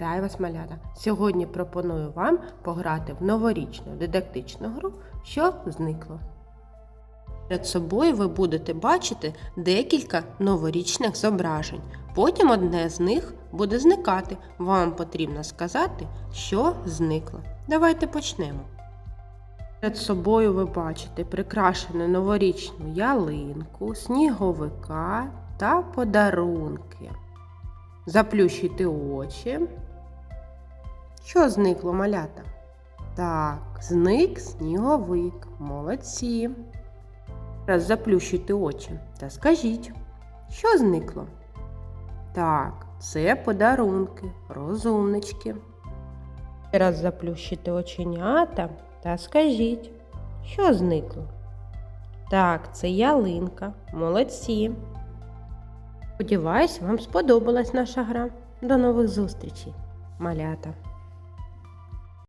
Вітаю вас, малята! Сьогодні пропоную вам пограти в новорічну дидактичну гру, що зникло. Перед собою ви будете бачити декілька новорічних зображень. Потім одне з них буде зникати. Вам потрібно сказати, що зникло. Давайте почнемо. Перед собою ви бачите прикрашену новорічну ялинку, сніговика та подарунки. Заплющуйте очі. Що зникло малята? Так, зник сніговик. Молодці. Раз заплющуйте очі та скажіть, що зникло? Так, це подарунки, розумнички. Раз заплющуйте оченята та скажіть, що зникло? Так, це ялинка. Молодці. Сподіваюсь, вам сподобалась наша гра. До нових зустрічей, малята!